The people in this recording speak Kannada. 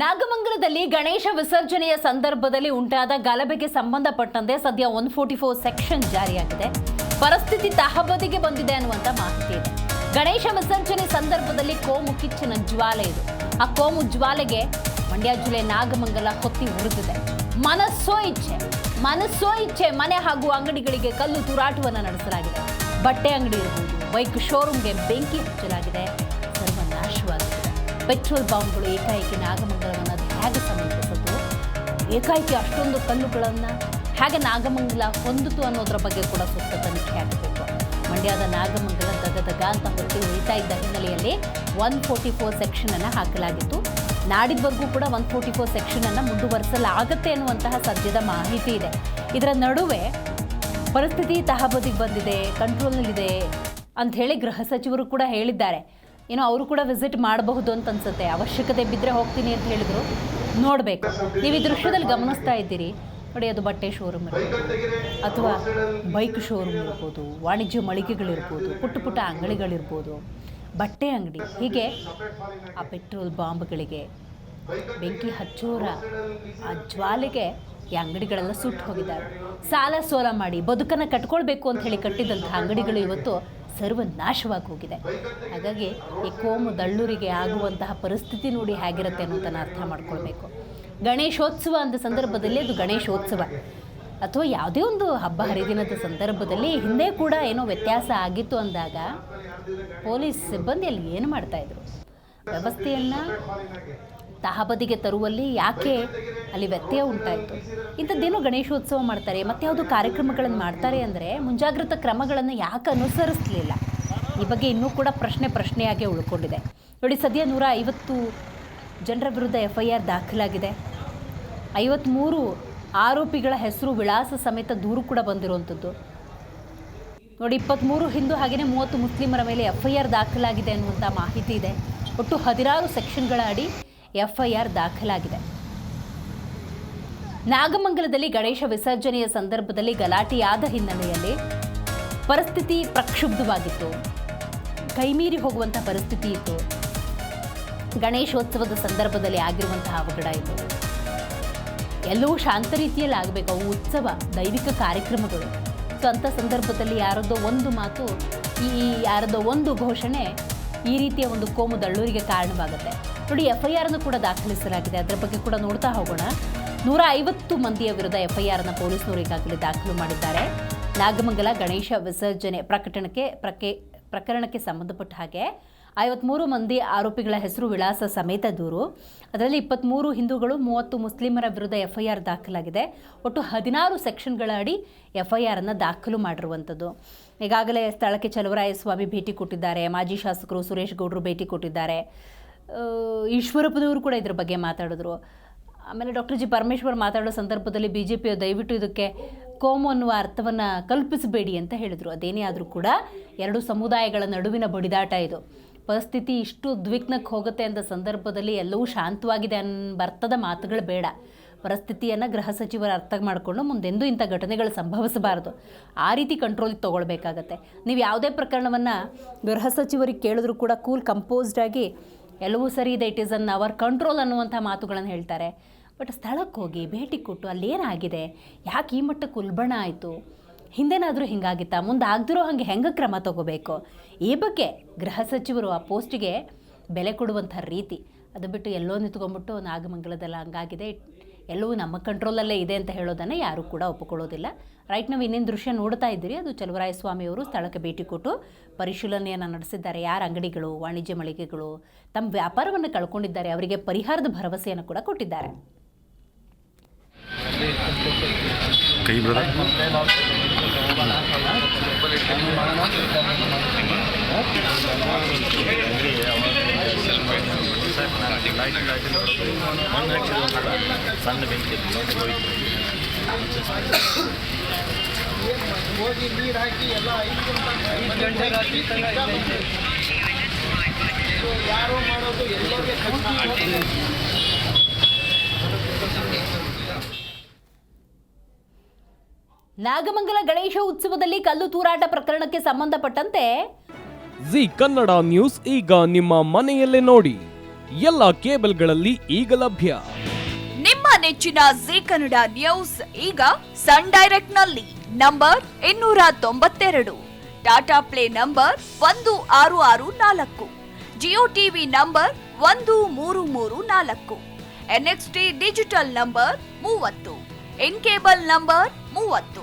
ನಾಗಮಂಗಲದಲ್ಲಿ ಗಣೇಶ ವಿಸರ್ಜನೆಯ ಸಂದರ್ಭದಲ್ಲಿ ಉಂಟಾದ ಗಲಭೆಗೆ ಸಂಬಂಧಪಟ್ಟಂತೆ ಸದ್ಯ ಒನ್ ಫೋರ್ಟಿ ಫೋರ್ ಸೆಕ್ಷನ್ ಜಾರಿಯಾಗಿದೆ. ಪರಿಸ್ಥಿತಿ ತಹಬದಿಗೆ ಬಂದಿದೆ ಅನ್ನುವಂತ ಮಾಹಿತಿ ಇದೆ. ಗಣೇಶ ವಿಸರ್ಜನೆ ಸಂದರ್ಭದಲ್ಲಿ ಕೋಮು ಕಿಚ್ಚನ ಜ್ವಾಲೆ ಇದು. ಆ ಕೋಮು ಜ್ವಾಲೆಗೆ ಮಂಡ್ಯ ಜಿಲ್ಲೆ ನಾಗಮಂಗಲ ಹೊತ್ತಿ ಉರಿದಿದೆ. ಮನಸ್ಸೋ ಇಚ್ಛೆ ಮನಸ್ಸೋ ಇಚ್ಛೆ ಮನೆ ಹಾಗೂ ಅಂಗಡಿಗಳಿಗೆ ಕಲ್ಲು ತೂರಾಟವನ್ನು ನಡೆಸಲಾಗಿದೆ. ಬಟ್ಟೆ ಅಂಗಡಿ ಇರಬಹುದು ಬೈಕ್ ಶೋರೂಮ್ಗೆ ಬೆಂಕಿ ಹಚ್ಚಲಾಗಿದೆ. ಪೆಟ್ರೋಲ್ ಬಾಂಬ್ಗಳು ಏಕಾಏಕಿ ನಾಗಮಂಗಲವನ್ನು ಹೇಗೆ ಸಮೀಪಿಸಿತು? ಏಕಾಏಕಿ ಅಷ್ಟೊಂದು ಕಲ್ಲುಗಳನ್ನು ಹೇಗೆ ನಾಗಮಂಗಲ ಹೊಂದಿತು ಅನ್ನೋದ್ರ ಬಗ್ಗೆ ಕೂಡ ಸೂಕ್ತ ತನಿಖೆ ಆಗಬೇಕು. ಮಂಡ್ಯದ ನಾಗಮಂಗಲ ದಗದಗ ಅಂತ ಹೊತ್ತಿ ಉಳಿತಾ ಇದ್ದ ಹಿನ್ನೆಲೆಯಲ್ಲಿ ಒನ್ ಫೋರ್ಟಿ ಫೋರ್ ಸೆಕ್ಷನನ್ನು ಹಾಕಲಾಗಿತ್ತು. ನಾಡಿದ್ವರೆಗೂ ಕೂಡ ಒನ್ ಫೋರ್ಟಿ ಫೋರ್ ಸೆಕ್ಷನನ್ನು ಮುಂದುವರಿಸಲಾಗುತ್ತೆ ಅನ್ನುವಂತಹ ಸದ್ಯದ ಮಾಹಿತಿ ಇದೆ. ಇದರ ನಡುವೆ ಪರಿಸ್ಥಿತಿ ತಹಬದಿಗೆ ಬಂದಿದೆ ಕಂಟ್ರೋಲ್ನಲ್ಲಿದೆ ಅಂತ ಹೇಳಿ ಗೃಹ ಸಚಿವರು ಕೂಡ ಹೇಳಿದ್ದಾರೆ. ಏನೋ ಅವರು ಕೂಡ ವಿಸಿಟ್ ಮಾಡಬಹುದು ಅಂತ ಅನ್ಸುತ್ತೆ. ಅವಶ್ಯಕತೆ ಬಿದ್ದರೆ ಹೋಗ್ತೀನಿ ಅಂತ ಹೇಳಿದ್ರು. ನೋಡಬೇಕು. ನೀವು ಈ ದೃಶ್ಯದಲ್ಲಿ ಗಮನಿಸ್ತಾ ಇದ್ದೀರಿ. ನೋಡಿ, ಅದು ಬಟ್ಟೆ ಶೋರೂಮ್ ಅಥವಾ ಬೈಕ್ ಶೋರೂಮ್ ಇರ್ಬೋದು, ವಾಣಿಜ್ಯ ಮಳಿಗೆಗಳಿರ್ಬೋದು, ಪುಟ್ಟ ಪುಟ್ಟ ಅಂಗಡಿಗಳಿರ್ಬೋದು. ಬಟ್ಟೆ ಅಂಗಡಿ. ಹೀಗೆ ಆ ಪೆಟ್ರೋಲ್ ಬಾಂಬ್ಗಳಿಗೆ ಬೆಂಕಿ ಹಚ್ಚೋರ ಆ ಜ್ವಾಲೆಗೆ ಈ ಅಂಗಡಿಗಳೆಲ್ಲ ಸುಟ್ಟು ಹೋಗಿದ್ದಾರೆ. ಸಾಲ ಸೋಲ ಮಾಡಿ ಬದುಕನ್ನು ಕಟ್ಕೊಳ್ಬೇಕು ಅಂತ ಹೇಳಿ ಕಟ್ಟಿದಂಥ ಅಂಗಡಿಗಳು ಇವತ್ತು ಸರ್ವನಾಶವಾಗಿ ಹೋಗಿದೆ. ಹಾಗಾಗಿ ಈ ಕೋಮು ದಳ್ಳೂರಿಗೆ ಆಗುವಂತಹ ಪರಿಸ್ಥಿತಿ ನೋಡಿ ಹೇಗಿರುತ್ತೆ ಅನ್ನೋದನ್ನು ಅರ್ಥ ಮಾಡ್ಕೊಳ್ಬೇಕು. ಗಣೇಶೋತ್ಸವ ಅಂದ ಸಂದರ್ಭದಲ್ಲಿ ಅದು ಗಣೇಶೋತ್ಸವ. ಅಥವಾ ಯಾವುದೇ ಒಂದು ಹಬ್ಬ ಹರಿದಿನದ ಸಂದರ್ಭದಲ್ಲಿ ಹಿಂದೆ ಕೂಡ ಏನೋ ವ್ಯತ್ಯಾಸ ಆಗಿತ್ತು ಅಂದಾಗ ಪೊಲೀಸ್ ಸಿಬ್ಬಂದಿ ಅಲ್ಲಿ ಏನು ಮಾಡ್ತಾಯಿದ್ರು ವ್ಯವಸ್ಥೆಯನ್ನು ತಹಬದಿಗೆ ತರುವಲ್ಲಿ ಯಾಕೆ ಅಲ್ಲಿ ವ್ಯತ್ಯಯ ಉಂಟಾಯಿತು. ಇಂಥದ್ದೇನೋ ಗಣೇಶೋತ್ಸವ ಮಾಡ್ತಾರೆ, ಮತ್ತು ಯಾವುದು ಕಾರ್ಯಕ್ರಮಗಳನ್ನು ಮಾಡ್ತಾರೆ ಅಂದರೆ ಮುಂಜಾಗ್ರತಾ ಕ್ರಮಗಳನ್ನು ಯಾಕೆ ಅನುಸರಿಸಲಿಲ್ಲ? ಈ ಬಗ್ಗೆ ಇನ್ನೂ ಕೂಡ ಪ್ರಶ್ನೆ ಪ್ರಶ್ನೆಯಾಗಿ ಉಳ್ಕೊಂಡಿದೆ. ನೋಡಿ, ಸದ್ಯ ನೂರ ಐವತ್ತು ಜನರ ವಿರುದ್ಧ ಎಫ್ ಐ ಆರ್ ದಾಖಲಾಗಿದೆ. ಐವತ್ತ್ಮೂರು ಆರೋಪಿಗಳ ಹೆಸರು ವಿಳಾಸ ಸಮೇತ ದೂರು ಕೂಡ ಬಂದಿರುವಂಥದ್ದು. ನೋಡಿ ಇಪ್ಪತ್ತ್ಮೂರು ಹಿಂದೂ ಹಾಗೆಯೇ ಮೂವತ್ತು ಮುಸ್ಲಿಮರ ಮೇಲೆ ಎಫ್ ಐ ಆರ್ ದಾಖಲಾಗಿದೆ ಅನ್ನುವಂಥ ಮಾಹಿತಿ ಇದೆ. ಒಟ್ಟು ಹದಿನಾರು ಸೆಕ್ಷನ್ಗಳ ಅಡಿ ಎಫ್ ಐ ಆರ್ ದಾಖಲಾಗಿದೆ. ನಾಗಮಂಗಲದಲ್ಲಿ ಗಣೇಶ ವಿಸರ್ಜನೆಯ ಸಂದರ್ಭದಲ್ಲಿ ಗಲಾಟೆಯಾದ ಹಿನ್ನೆಲೆಯಲ್ಲಿ ಪರಿಸ್ಥಿತಿ ಪ್ರಕ್ಷುಬ್ಧವಾಗಿತ್ತು. ಕೈಮೀರಿ ಹೋಗುವಂತಹ ಪರಿಸ್ಥಿತಿ ಇತ್ತು. ಗಣೇಶೋತ್ಸವದ ಸಂದರ್ಭದಲ್ಲಿ ಆಗಿರುವಂತಹ ಅವಘಡ ಇತ್ತು. ಎಲ್ಲವೂ ಶಾಂತ ರೀತಿಯಲ್ಲಿ ಆಗಬೇಕು. ಅವು ಉತ್ಸವ, ದೈವಿಕ ಕಾರ್ಯಕ್ರಮಗಳು. ಸೊ ಅಂಥ ಸಂದರ್ಭದಲ್ಲಿ ಯಾರದೋ ಒಂದು ಮಾತು, ಈ ಯಾರದೋ ಒಂದು ಘೋಷಣೆ ಈ ರೀತಿಯ ಒಂದು ಕೋಮು ದಳ್ಳೂರಿಗೆ ಕಾರಣವಾಗುತ್ತೆ. ನೋಡಿ ಎಫ್ ಐ ಕೂಡ ದಾಖಲಿಸಲಾಗಿದೆ. ಅದರ ಬಗ್ಗೆ ಕೂಡ ನೋಡ್ತಾ ಹೋಗೋಣ. ನೂರ ಐವತ್ತು ಮಂದಿಯ ವಿರುದ್ಧ ಆರನ್ನು ಪೊಲೀಸರು ಈಗಾಗಲೇ ದಾಖಲು ಮಾಡಿದ್ದಾರೆ. ನಾಗಮಂಗಲ ಗಣೇಶ ವಿಸರ್ಜನೆ ಪ್ರಕಟಣಕ್ಕೆ ಪ್ರಕೆ, ಪ್ರಕರಣಕ್ಕೆ ಸಂಬಂಧಪಟ್ಟ ಹಾಗೆ ಐವತ್ಮೂರು ಮಂದಿ ಆರೋಪಿಗಳ ಹೆಸರು ವಿಳಾಸ ಸಮೇತ ದೂರು. ಅದರಲ್ಲಿ ಇಪ್ಪತ್ತ್ಮೂರು ಹಿಂದೂಗಳು, ಮೂವತ್ತು ಮುಸ್ಲಿಮರ ವಿರುದ್ಧ ಎಫ್ಐಆರ್ ದಾಖಲಾಗಿದೆ. ಒಟ್ಟು ಹದಿನಾರು ಸೆಕ್ಷನ್ಗಳ ಅಡಿ ಎಫ್ ಅನ್ನು ಆರನ್ನು ದಾಖಲು ಮಾಡಿರುವಂಥದ್ದು. ಈಗಾಗಲೇ ಸ್ಥಳಕ್ಕೆ ಚಲವರಾಯಸ್ವಾಮಿ ಭೇಟಿ ಕೊಟ್ಟಿದ್ದಾರೆ. ಮಾಜಿ ಶಾಸಕರು ಸುರೇಶ್ ಗೌಡರು ಭೇಟಿ ಕೊಟ್ಟಿದ್ದಾರೆ. ಈಶ್ವರಪ್ಪದವರು ಕೂಡ ಇದ್ರ ಬಗ್ಗೆ ಮಾತಾಡಿದ್ರು. ಆಮೇಲೆ ಡಾಕ್ಟರ್ ಜಿ ಪರಮೇಶ್ವರ್ ಮಾತಾಡೋ ಸಂದರ್ಭದಲ್ಲಿ ಬಿ ಜೆ ಪಿಯು ದಯವಿಟ್ಟು ಇದಕ್ಕೆ ಕೋಮು ಅನ್ನುವ ಅರ್ಥವನ್ನು ಕಲ್ಪಿಸಬೇಡಿ ಅಂತ ಹೇಳಿದರು. ಅದೇನೇ ಆದರೂ ಕೂಡ ಎರಡು ಸಮುದಾಯಗಳ ನಡುವಿನ ಬಡಿದಾಟ ಇದು. ಪರಿಸ್ಥಿತಿ ಇಷ್ಟು ದ್ವಿಗ್ನಕ್ಕೆ ಹೋಗುತ್ತೆ ಅಂತ ಸಂದರ್ಭದಲ್ಲಿ ಎಲ್ಲವೂ ಶಾಂತವಾಗಿದೆ ಅರ್ಥದ ಮಾತುಗಳು ಬೇಡ. ಪರಿಸ್ಥಿತಿಯನ್ನು ಗೃಹ ಸಚಿವರು ಅರ್ಥ ಮಾಡಿಕೊಂಡು ಮುಂದೆಂದೂ ಇಂಥ ಘಟನೆಗಳು ಸಂಭವಿಸಬಾರದು. ಆ ರೀತಿ ಕಂಟ್ರೋಲಿಗೆ ತೊಗೊಳ್ಬೇಕಾಗತ್ತೆ. ನೀವು ಯಾವುದೇ ಪ್ರಕರಣವನ್ನು ಗೃಹ ಸಚಿವರಿಗೆ ಕೇಳಿದ್ರು ಕೂಡ ಕೂಲ್ ಕಂಪೋಸ್ಡ್ ಆಗಿ ಎಲ್ಲವೂ ಸರಿ ಇದೆ it is in our control ಅನ್ನುವಂಥ ಮಾತುಗಳನ್ನು ಹೇಳ್ತಾರೆ. ಬಟ್ ಸ್ಥಳಕ್ಕೆ ಹೋಗಿ ಭೇಟಿ ಕೊಟ್ಟು ಅಲ್ಲೇನಾಗಿದೆ ಯಾಕೆ ಈ ಮಟ್ಟಕ್ಕೆ ಉಲ್ಬಣ ಆಯಿತು? ಹಿಂದೆನಾದರೂ ಹಿಂಗಾಗಿತ್ತಾ? ಮುಂದೆ ಆಗದಿರೋ ಹಾಗೆ ಹೆಂಗೆ ಕ್ರಮ ತಗೋಬೇಕು? ಈ ಬಗ್ಗೆ ಗೃಹ ಸಚಿವರು ಆ ಪೋಸ್ಟ್ಗೆ ಬೆಲೆ ಕೊಡುವಂಥ ರೀತಿ, ಅದು ಬಿಟ್ಟು ಎಲ್ಲೋ ನಿಂತ್ಕೊಂಡ್ಬಿಟ್ಟು ನಾಗಮಂಗಲದಲ್ಲಿ ಹಂಗಾಗಿದೆ, ಎಲ್ಲವೂ ನಮ್ಮ ಕಂಟ್ರೋಲಲ್ಲೇ ಇದೆ ಅಂತ ಹೇಳೋದನ್ನು ಯಾರೂ ಕೂಡ ಒಪ್ಪಿಕೊಳ್ಳೋದಿಲ್ಲ. ರೈಟ್ ನಾವು ಇನ್ನೇನು ದೃಶ್ಯ ನೋಡ್ತಾ ಇದ್ದೀರಿ, ಅದು ಚಲುವರಾಯಸ್ವಾಮಿಯವರು ಸ್ಥಳಕ್ಕೆ ಭೇಟಿ ಕೊಟ್ಟು ಪರಿಶೀಲನೆಯನ್ನು ನಡೆಸಿದ್ದಾರೆ. ಯಾರ ಅಂಗಡಿಗಳು, ವಾಣಿಜ್ಯ ಮಳಿಗೆಗಳು, ತಮ್ಮ ವ್ಯಾಪಾರವನ್ನು ಕಳ್ಕೊಂಡಿದ್ದಾರೆ, ಅವರಿಗೆ ಪರಿಹಾರದ ಭರವಸೆಯನ್ನು ಕೂಡ ಕೊಟ್ಟಿದ್ದಾರೆ. ಕೈ ಬ್ರದರ್ ಸಣ್ಣ ಬೆಂಕಿ ಹೋಗಿ ನೀರು ಹಾಕಿ ಎಲ್ಲ ಐದು ಗಂಟೆ ರಾತ್ರಿ ತನಕ ಇದೆ. ಇದು ಯಾರೋ ಮಾಡೋದು ಎಲ್ಲರಿಗೆ ನಾಗಮಂಗಲ ಗಣೇಶ ಉತ್ಸವದಲ್ಲಿ ಕಲ್ಲು ತೂರಾಟ ಪ್ರಕರಣಕ್ಕೆ ಸಂಬಂಧಪಟ್ಟಂತೆ ಜಿ ಕನ್ನಡ ನ್ಯೂಸ್ ಈಗ ನಿಮ್ಮ ಮನೆಯಲ್ಲೇ ನೋಡಿ. ಎಲ್ಲ ಕೇಬಲ್ಗಳಲ್ಲಿ ಈಗ ಲಭ್ಯ. ನಿಮ್ಮ ನೆಚ್ಚಿನ ಜಿ ಕನ್ನಡ ನ್ಯೂಸ್ ಈಗ ಸನ್ ಡೈರೆಕ್ಟ್ನಲ್ಲಿ ನಂಬರ್ ಇನ್ನೂರ ತೊಂಬತ್ತೆರಡು. ಟಾಟಾ ಪ್ಲೇ ನಂಬರ್ ಒಂದು ಆರು ಆರು ನಾಲ್ಕು. ಜಿಯೋ ಟಿವಿ ನಂಬರ್ ಒಂದು ಮೂರು ಮೂರು ನಾಲ್ಕು. ಎನ್ಎಕ್ಸ್ಟಿ ಡಿಜಿಟಲ್ ನಂಬರ್ ಮೂವತ್ತು. ಇನ್ ಕೇಬಲ್ ನಂಬರ್ ಮೂವತ್ತು.